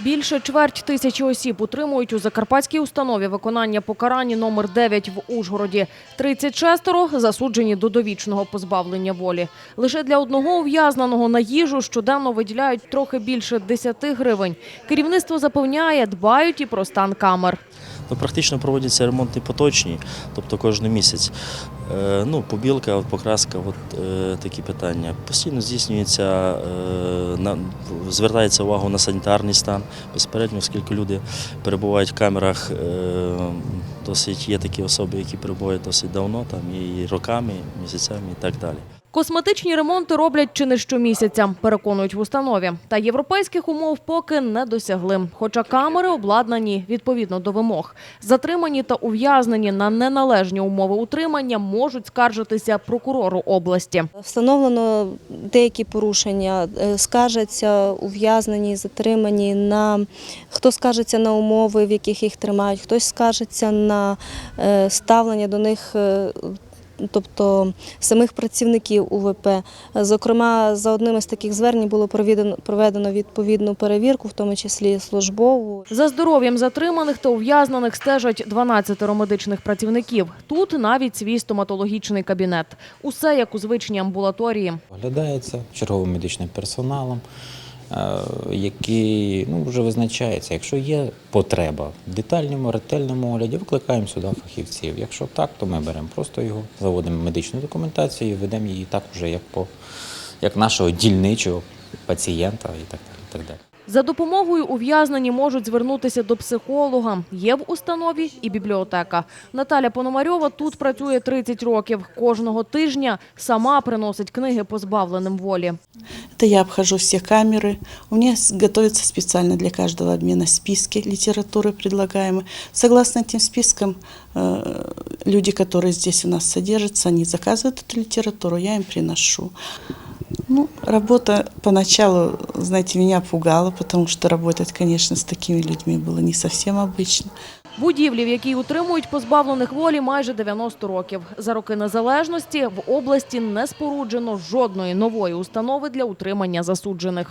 Більше чверть тисячі осіб утримують у закарпатській установі виконання покарання номер 9 в Ужгороді. 36 засуджені до довічного позбавлення волі. Лише для одного ув'язненого на їжу щоденно виділяють трохи більше 10 гривень. Керівництво запевняє, дбають і про стан камер. Практично проводяться ремонти поточні, тобто кожен місяць. Е, ну, побілка, от, покраска, от, е, такі питання. Постійно здійснюється, е, на, звертається увагу на санітарний стан. Безпередньо, оскільки люди перебувають в камерах, е, досить є такі особи, які перебувають досить давно, там, і роками, місяцями і так далі. Косметичні ремонти роблять чи не щомісяця, переконують в установі. Та європейських умов поки не досягли. Хоча камери обладнані відповідно до вимог. Затримані та ув'язнені на неналежні умови утримання можуть скаржитися прокурору області. Встановлено деякі порушення, е, скаржаться ув'язнені, затримані на хто скаржиться на умови, в яких їх тримають, хтось скаржиться на е, ставлення до них. Тобто самих працівників УВП. Зокрема, за одним із таких звернень було проведено, відповідну перевірку, в тому числі службову. За здоров'ям затриманих та ув'язнених стежать 12 медичних працівників. Тут навіть свій стоматологічний кабінет. Усе як у звичній амбулаторії. Оглядається черговим медичним персоналом, який ну, вже визначається. Якщо є потреба в детальному, ретельному огляді, викликаємо сюди фахівців. Якщо так, то ми беремо просто його, заводимо медичну документацію і ведемо її так уже як по як нашого дільничого пацієнта і так далі. І так далі. За допомогою ув'язнені можуть звернутися до психолога. Є в установі і бібліотека. Наталя Пономарьова тут працює 30 років. Кожного тижня сама приносить книги позбавленим волі. Это я обхожу все камеры. У меня с- готовятся специально для каждого обмена списки литературы предлагаемые. Согласно этим спискам, э, люди, которые здесь у нас содержатся, они заказывают эту литературу, я им приношу. Ну, работа поначалу, знаете, меня пугала, потому что работать, конечно, с такими людьми было не совсем обычно. Будівлі, в якій утримують позбавлених волі майже 90 років. За роки незалежності в області не споруджено жодної нової установи для утримання засуджених.